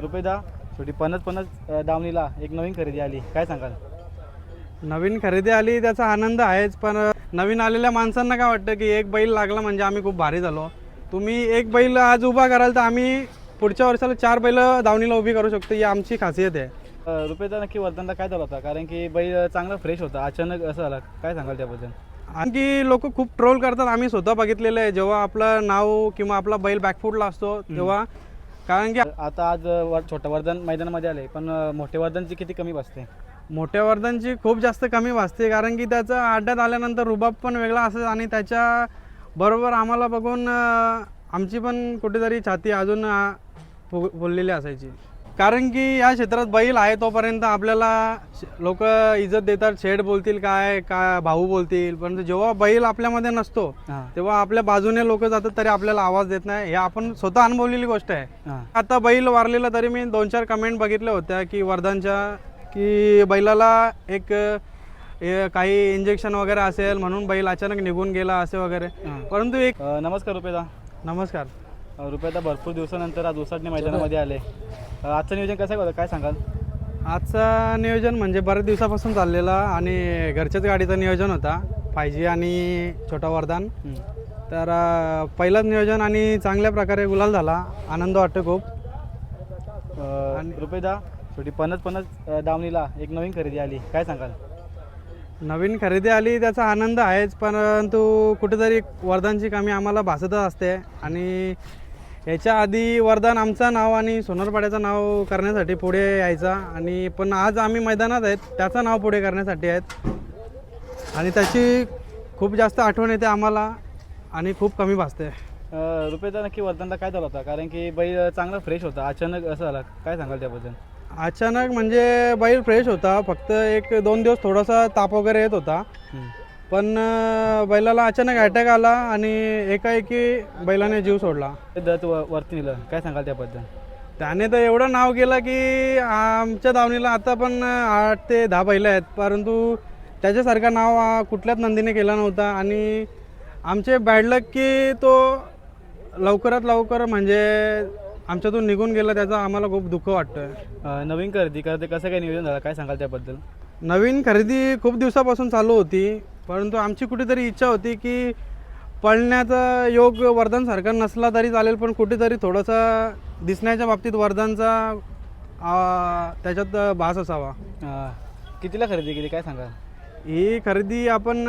रुपयेदा शेवटी पन्नास पन्नास अ, दावणीला एक नवीन खरेदी आली. काय सांगाल? नवीन खरेदी आली त्याचा आनंद आहेच पण नवीन आलेल्या माणसांना काय वाटतं की एक बैल लागला म्हणजे आम्ही खूप भारी झालो. तुम्ही एक बैल आज उभा कराल तर आम्ही पुढच्या वर्षाला चार बैल दावणीला उभी करू शकतो ही आमची खासियत आहे. अ, रुपयेदा नक्की वर्धनला काय झालं होता? कारण की बैल चांगला फ्रेश होता. अचानक असं झालं. काय सांगाल त्याबद्दल? आणखी लोक खूप ट्रोल करतात. आम्ही स्वतः बघितलेलं आहे. जेव्हा आपलं नाव किंवा आपला बैल बॅकफूटला असतो तेव्हा कारण की आता आज वर- छोटं वर्धन मैदानामध्ये आले पण अ, मोठे वर्धनची किती कमी बसते? मोठ्या वर्धनची खूप जास्त कमी वाजते कारण की त्याचं अड्ड्यात आल्यानंतर रुबाब पण वेगळा असेल आणि त्याच्या बरोबर आम्हाला बघून अं, आमची पण कुठेतरी छाती अजून अं, फु फुललेली असायची. कारण की या क्षेत्रात बैल आहे तोपर्यंत आपल्याला लोक इज्जत देतात शेड बोलतील काय काय भाऊ बोलतील. परंतु जेव्हा बैल आपल्यामध्ये नसतो तेव्हा आपल्या बाजूने लोक जातात तरी आपल्याला आवाज देत नाही. हे आपण स्वतः अनुभवलेली गोष्ट आहे. आता बैल वारलेला तरी मी दोन चार कमेंट बघितल्या होत्या की वर्धनच्या की बैलाला एक काही इंजेक्शन वगैरे असेल म्हणून बैल अचानक निघून गेला असे वगैरे. परंतु एक नमस्कार रुपयेदा नमस्कार. अ, रुपयेदा भरपूर दिवसानंतर आज उसाटणे मैदानामध्ये आले. आजचं नियोजन कसं होतं काय सांगाल? आजचा नियोजन म्हणजे बऱ्याच दिवसापासून चाललेला आणि घरच्याच गाडीचं नियोजन होता. फायजी आणि छोटा वरदान. तर पहिलंच नियोजन आणि चांगल्या प्रकारे गुलाल झाला. आनंद वाटतो खूप. अ, रुपयेदा शेवटी पन्नास पन्नास दावणीला एक नवीन खरेदी आली. काय सांगाल? नवीन खरेदी आली त्याचा आनंद आहेच परंतु कुठेतरी वरदानची कमी आम्हाला भासतच असते. आणि याच्या आधी वरदान आमचं नाव आणि सोनरपाड्याचं नाव करण्यासाठी पुढे यायचा. आणि पण आज आम्ही मैदानात आहेत त्याचं नाव पुढे करण्यासाठी आहेत. आणि त्याची खूप जास्त आठवण येते आम्हाला आणि खूप कमी भासते. अ, रुपयेदा नक्की वर्धनला काय झालं होता? कारण की बैल चांगला फ्रेश होता. अचानक असं झालं. काय सांगाल त्याबद्दल? अचानक म्हणजे बैल फ्रेश होता. फक्त एक दोन दिवस थोडासा ताप वगैरे येत होता. पण बैलाला अचानक अटॅक आला आणि एकाएकी बैलाने जीव सोडला. दत्त वरती नेलं. काय सांगाल त्याबद्दल? त्याने तर एवढं नाव केलं की आमच्या दावणीला आता पण आठ ते दहा बैलं आहेत. परंतु त्याच्यासारखं नाव कुठल्याच नंदीने केलं नव्हतं. आणि आमचे बॅडलक की तो लवकरात लवकर म्हणजे आमच्यातून निघून गेला त्याचं आम्हाला खूप दुःख वाटतं नवीन खरेदी करते कसं काय नियोजन झालं? काय सांगाल त्याबद्दल? नवीन खरेदी खूप दिवसापासून चालू होती. परंतु आमची कुठेतरी इच्छा होती की पळण्याचा योग वर्धनसारखा नसला तरी चालेल पण कुठेतरी थोडंसं दिसण्याच्या बाबतीत वर्धनचा आ, त्याच्यात भास असावा. कितीला खरेदी केली? काय सांगाल? ही खरेदी आपण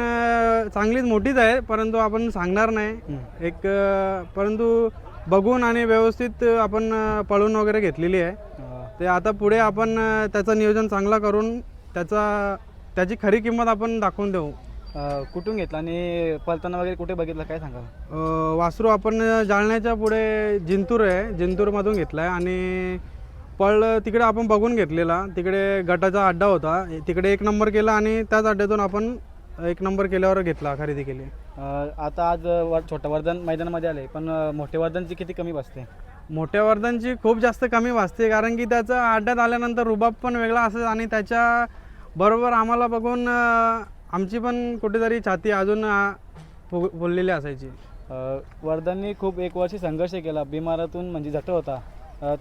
चांगलीच मोठीच आहे परंतु आपण सांगणार नाही. एक परंतु बघून आणि व्यवस्थित आपण पळून वगैरे घेतलेली आहे. ते आता पुढे आपण त्याचं नियोजन चांगला करून त्याचा त्याची खरी किंमत आपण दाखवून देऊ. अ, कुठून घेतला आणि पलताना वगैरे कुठे बघितलं काय सांगाल? अ, वासरू आपण जालन्याच्या पुढे जिंतूर आहे. जिंतूरमधून घेतला आहे आणि पळ तिकडे आपण बघून घेतलेला. तिकडे गटाचा अड्डा होता. तिकडे एक नंबर केला आणि त्याच अड्ड्यातून आपण एक नंबर केल्यावर घेतला खरेदी केली. अ, आता आज वर छोटं वर्धन मैदानामध्ये आले पण अ, मोठे वर्धनची किती कमी बसते? मोठ्या वर्धनची खूप जास्त कमी वाजते कारण की त्याचं अड्ड्यात आल्यानंतर रुबाब पण वेगळा असेल आणि त्याच्या बरोबर आम्हाला बघून अ, आमची पण कुठेतरी छाती अजून फुललेली असायची. अ, वर्धननी खूप एक वर्षी संघर्ष केला. बिमारातून म्हणजे झट होता.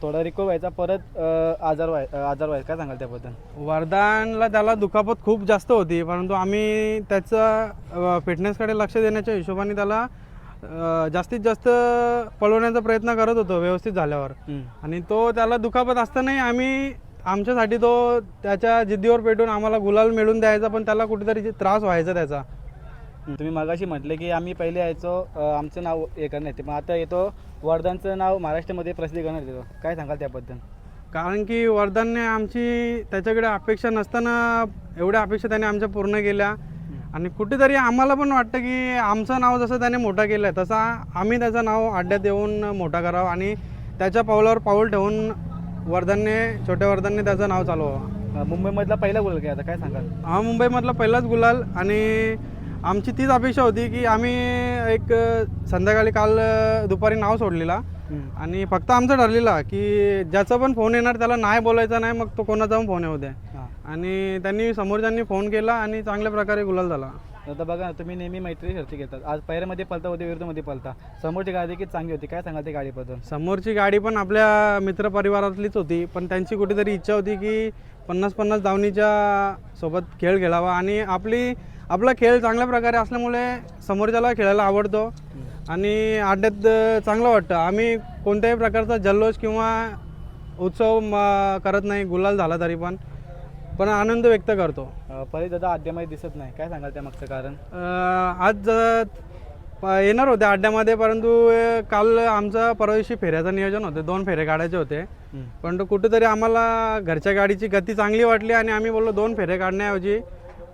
थोडा रिको व्हायचा. परत आजार व्हाय आजार व्हायचा. काय सांगाल त्याबद्दल? वरदानला त्याला दुखापत खूप जास्त होती. परंतु आम्ही त्याचं फिटनेसकडे लक्ष देण्याच्या हिशोबाने त्याला जास्तीत जास्त पळवण्याचा प्रयत्न करत होतो व्यवस्थित झाल्यावर. आणि तो त्याला दुखापत असतानाही आम्ही आमच्यासाठी तो त्याच्या जिद्दीवर पेटून आम्हाला गुलाल मिळून द्यायचा पण त्याला कुठेतरी त्रास व्हायचा त्याचा. तुम्ही मगाशी म्हटले की आम्ही पहिले यायचो आमचं नाव हे करण्यात येते. पण आता येतो वर्धनचं नाव महाराष्ट्रामध्ये प्रसिद्ध करण्यात येतो. काय सांगाल त्याबद्दल? कारण की वरदानने आमची त्याच्याकडे अपेक्षा नसताना एवढ्या अपेक्षा त्याने आमच्या पूर्ण केल्या. आणि कुठेतरी आम्हाला पण वाटतं की आमचं नाव जसं त्याने मोठं केलं आहे तसा आम्ही त्याचं नाव अड्ड्यात येऊन मोठा करावं आणि त्याच्या पावलावर पाऊल ठेवून वर्धनने छोट्या वर्धनने त्याचं नाव चालवावं अ, मुंबईमधला पहिला गोल काय आता काय सांगाल? हा मुंबईमधला पहिलाच गुलाल आणि आमची तीच अपेक्षा होती की आम्ही एक संध्याकाळी काल दुपारी नाव सोडलेला. आणि फक्त आमचं ठरलेला की ज्याचा पण फोन येणार त्याला नाही बोलायचा नाही मग तो कोणाचा पण फोन येऊ द्या. हां. आणि त्यांनी समोरच्यांनी फोन केला आणि चांगल्या प्रकारे गुलाल झाला. आता बघा ना तुम्ही नेहमी मैत्री शर्ती घेतात. आज पहिऱ्यामध्ये पलता होते विरुद्धमध्ये पलता समोरची गाडी की चांगली होती? काय सांगाल ते गाडीबद्दल? समोरची गाडी पण आपल्या मित्रपरिवारातलीच होती पण त्यांची कुठेतरी इच्छा होती की पन्नास पन्नास धावणीच्या सोबत खेळ खेळावा आणि आपली आपला खेळ चांगल्या प्रकारे असल्यामुळे समोरच्याला खेळायला आवडतो. आणि अड्ड्यात चांगलं वाटतं. आम्ही कोणत्याही प्रकारचा जल्लोष किंवा उत्सव म, करत नाही गुलाल झाला तरी पण. पण आनंद व्यक्त करतो. परी दादा अड्ड्यामध्ये दिसत नाही. काय सांगाल त्या मागचं कारण? आज येणार होते अड्ड्यामध्ये परंतु काल आमचं परवा दिवशी फेऱ्याचं नियोजन होतं. दोन फेरे काढायचे होते. पण तो कुठेतरी आम्हाला घरच्या गाडीची गती चांगली वाटली आणि आम्ही बोललो दोन फेरे काढण्याऐवजी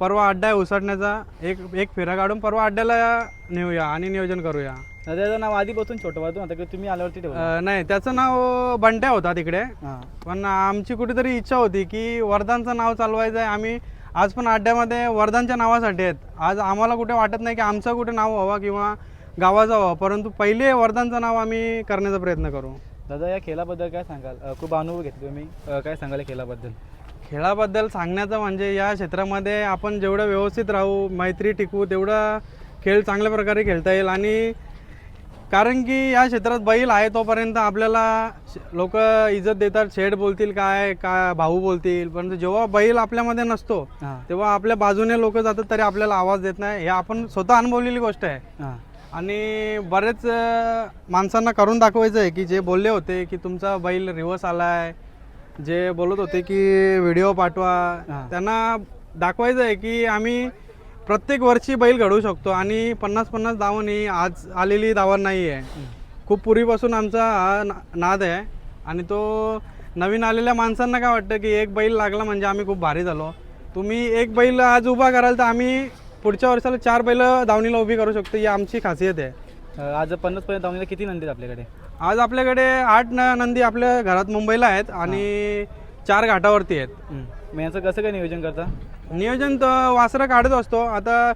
परवा अड्डा आहे उसटण्याचा एक एक फेरा काढून परवा अड्ड्याला नेऊया आणि नियोजन करूया. दादाचं नाव आधीपासून छोटं वाटून आता की तुम्ही आल्यावरती अ, नाही त्याचं नाव बंट्या होता तिकडे. हां. पण आमची कुठेतरी इच्छा होती की वरदानचं नाव चालवायचं आहे. आम्ही आज पण अड्ड्यामध्ये वरदानच्या नावासाठी आहेत. आज आम्हाला कुठे वाटत नाही की आमचं कुठे नाव व्हावं किंवा गावाचं व्हावं. परंतु पहिले वरदानचं नाव आम्ही करण्याचा प्रयत्न करू. दादा या खेळाबद्दल काय सांगाल? अं, खूप अनुभव घेतले तुम्ही. अं, काय सांगाल या खेळाबद्दल? खेळाबद्दल सांगण्याचं म्हणजे या क्षेत्रामध्ये आपण जेवढं व्यवस्थित राहू मैत्री टिकवू तेवढा खेळ चांगल्या प्रकारे खेळता येईल. आणि कारण की या क्षेत्रात बैल आहे तोपर्यंत आपल्याला लोक इज्जत देतात. शेड बोलतील काय काय भाऊ बोलतील. परंतु जेव्हा बैल आपल्यामध्ये नसतो तेव्हा आपल्या बाजूने लोक जातात तरी आपल्याला आवाज देत नाही. हे आपण स्वतः अनुभवलेली गोष्ट आहे. आणि बरेच माणसांना करून दाखवायचं आहे की जे बोलले होते की तुमचा बैल रिवर्स आलाय जे बोलत होते की व्हिडिओ पाठवा. त्यांना दाखवायचं आहे की आम्ही प्रत्येक वर्षी बैल घडवू शकतो आणि पन्नास पन्नास धावण ही आज आलेली धावण नाही आहे खूप पूर्वीपासून आमचा हा ना- नाद आहे. आणि तो नवीन आलेल्या माणसांना काय वाटतं की एक बैल लागला म्हणजे आम्ही खूप भारी झालो. तुम्ही एक बैल आज उभा कराल तर आम्ही पुढच्या वर्षाला चार बैल दावणीला उभी करू शकतो ही आमची खासियत आहे. अं, आज पन्नास पर्यंत धावणीला किती नंदी आहेत आपल्याकडे? आज आपल्याकडे आठ न- नंदी आपल्या घरात मुंबईला आहेत आणि चार घाटावरती आहेत. मग यांचं कसं काय नियोजन करता? नियोजन तर वासरं काढत असतो. आता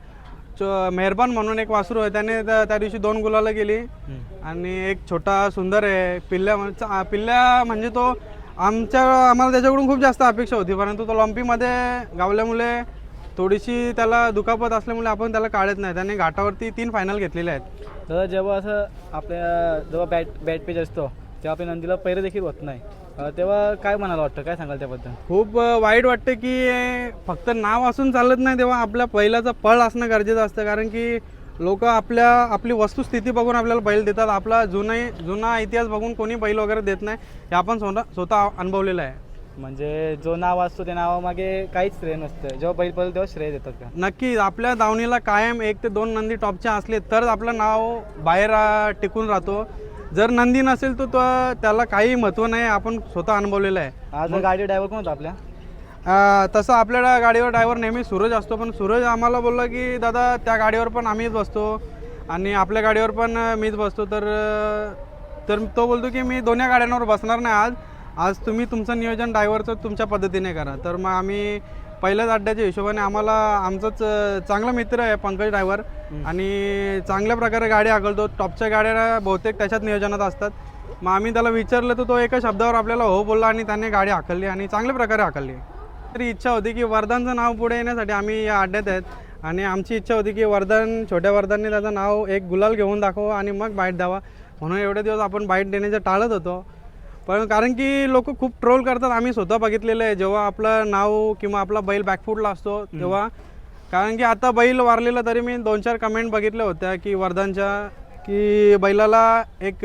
च- मेहरबान म्हणून एक वासरू आहे. त्याने त्या त्या दिवशी दोन गुलाला गेली. आणि एक छोटा सुंदर आहे. पिल्ल्या म्हण- चा- पिल्ल्या म्हणजे तो आमच्या आम्हाला त्याच्याकडून खूप जास्त अपेक्षा होती. परंतु तो लॉम्पीमध्ये गावल्यामुळे थोडीशी त्याला दुखापत असल्यामुळे आपण त्याला काढत नाही. त्याने घाटावरती तीन फायनल घेतलेले आहेत. दादा जेव्हा असं आपल्या जेव्हा बॅट बॅट पेज असतो तेव्हा आपल्या नंदीला पैरे देखील होत नाही. अं, तेव्हा काय म्हणायला वाटतं? काय सांगाल त्याबद्दल? खूप वाईट वाटतं की फक्त नाव असून चालत नाही तेव्हा आपल्या बैलाचं पळ असणं गरजेचं असतं. कारण की लोक आपल्या आपली वस्तुस्थिती बघून आपल्याला बैल देतात. आपला जुना जुना इतिहास बघून कोणी बैल वगैरे देत नाही हे आपण स्वतः स्वतः अनुभवलेलं आहे. म्हणजे जो नाव असतो त्या नावामागे काहीच श्रेय नसतं. जेव्हा बैल पडलं तेव्हा श्रेय देतात का? नक्की आपल्या दावणीला कायम एक ते दोन नंदी टॉपच्या असले तर आपलं नाव बाहेर टिकून राहतो. जर नंदी नसेल तर तो त्याला काही महत्त्व नाही आपण स्वतः अनुभवलेलं आहे. आज गाडी ड्रायव्हर कोण होता आपल्या? अ, तसं आपल्या गाडीवर ड्रायव्हर नेहमी सूरज असतो पण सूरज आम्हाला बोलला की दादा त्या गाडीवर पण आम्हीच बसतो आणि आपल्या गाडीवर पण अ, मीच बसतो. तर अ, तर तो बोलतो की मी दोन्ही गाड्यांवर बसणार नाही आज आज तुम्ही तुमचं नियोजन ड्रायव्हरचं तुमच्या पद्धतीने करा. तर मग आम्ही पहिल्याच अड्ड्याच्या हिशोबाने आम्हाला आमचंच चांगला मित्र आहे पंकज ड्रायव्हर आणि चांगल्या प्रकारे गाडी हाकलतो. टॉपच्या गाड्या बहुतेक त्याच्यात नियोजनात असतात. मग आम्ही त्याला विचारलं तर तो एका शब्दावर आपल्याला हो बोलला आणि त्याने गाडी हाकलली आणि चांगल्या प्रकारे हाकलली. तरी इच्छा होती की वरदानचं नाव पुढे येण्यासाठी आम्ही या अड्ड्यात आहेत. आणि आमची इच्छा होती की वरदान छोट्या वरदानने त्याचं नाव एक गुलाल घेऊन दाखवा आणि मग बाईट द्यावा. म्हणून एवढे दिवस आपण बाईट देण्याचं टाळत होतो. पण कारण की लोक खूप ट्रोल करतात. आम्ही स्वतः बघितलेलं आहे. जेव्हा आपलं नाव किंवा आपला बैल बॅकफूटला असतो तेव्हा कारण की आता बैल वारलेला तरी मी दोन चार कमेंट बघितल्या होत्या की वरदानच्या की बैलाला एक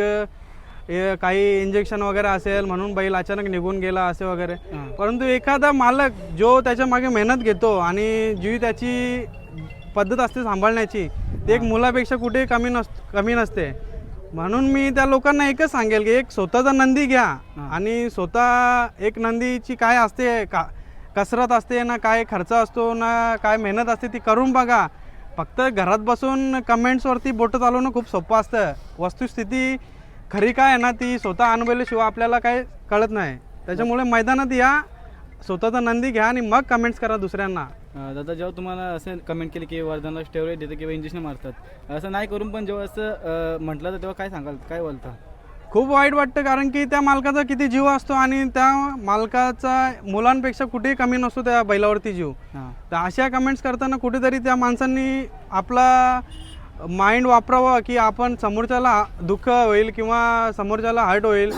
काही इंजेक्शन वगैरे असेल म्हणून बैल अचानक निघून गेला असे वगैरे. परंतु एखादा मालक जो त्याच्यामागे मेहनत घेतो आणि जी त्याची पद्धत असते सांभाळण्याची ती एक मुलापेक्षा कुठेही कमी नस कमी नसते. म्हणून मी त्या लोकांना एकच सांगेल की एक स्वतःचा नंदी घ्या. आणि स्वतः एक नंदीची काय असते का कसरत असते ना काय खर्च असतो ना काय मेहनत असते ती करून बघा. फक्त घरात बसून कमेंट्सवरती बोटं चालवणं खूप सोपं असतं. वस्तुस्थिती खरी काय आहे ना ती स्वतः अनुभवल्याशिवाय आपल्याला काय कळत नाही. त्याच्यामुळे मैदानात या स्वतःचा नंदी घ्या आणि मग कमेंट्स करा दुसऱ्यांना. दादा जेव्हा तुम्हाला असं कमेंट केली की वरदानला स्टेरोइड देतं किंवा इंजेक्शन मारतात असं नाही करून पण जेव्हा असं म्हटलं तर तेव्हा काय सांगाल? काय बोलता? खूप वाईट वाटतं कारण की त्या मालकाचा किती जीव असतो आणि त्या मालकाचा मुलांपेक्षा कुठेही कमी नसतो त्या बैलावरती जीव. तर अशा कमेंट्स करताना कुठेतरी त्या माणसांनी आपला माइंड वापरावा की आपण समोरच्याला दुःख होईल किंवा समोरच्याला हर्ट होईल.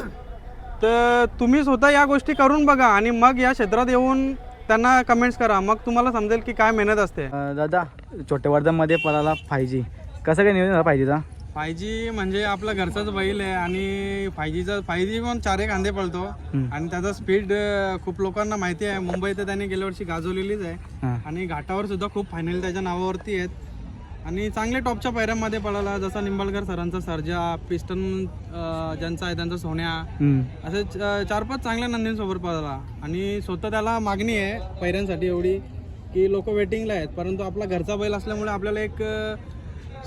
तर तुम्ही स्वतः या गोष्टी करून बघा आणि मग या क्षेत्रात येऊन त्यांना कमेंट्स करा. मग तुम्हाला समजेल की काय मेहनत असते. दादा छोट्या वर्धनमध्ये पळाला फाय जी कसं काय नियोजन झालं पाहिजेचा फाय जी म्हणजे आपला घरचाच बैल आहे आणि फाय जीचा फाय जी पण चार एक कांदे पळतो. आणि त्याचा स्पीड खूप लोकांना माहिती आहे. मुंबईत तर त्याने गेल्या वर्षी गाजवलेलीच आहे. आणि घाटावर सुद्धा खूप फायनल त्याच्या नावावरती आहेत. आणि चांगले टॉपच्या पायऱ्यांमध्ये पळाला. जसा निंबाळकर सरांचा सर्जा पिस्टन ज्यांचा आहे त्यांचा सोन्या. असे चार पाच चांगल्या नंदींसोबत पळाला. आणि स्वतः त्याला मागणी आहे पैऱ्यांसाठी एवढी की लोक वेटिंगला आहेत. परंतु आपला घरचा बैल असल्यामुळे आपल्याला एक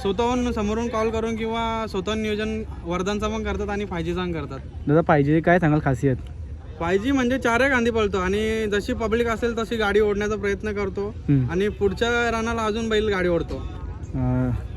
स्वतःहून समोरून कॉल करून किंवा स्वतःहून नियोजन वर्धनचा पण करतात आणि फायजीचा पण करतात. दादा पाहिजे काय सांगाल? खासियत? फायजी म्हणजे चारही गांधी पळतो आणि जशी पब्लिक असेल तशी गाडी ओढण्याचा प्रयत्न करतो. आणि पुढच्या रनाला अजून बैल गाडी ओढतो. 嗯。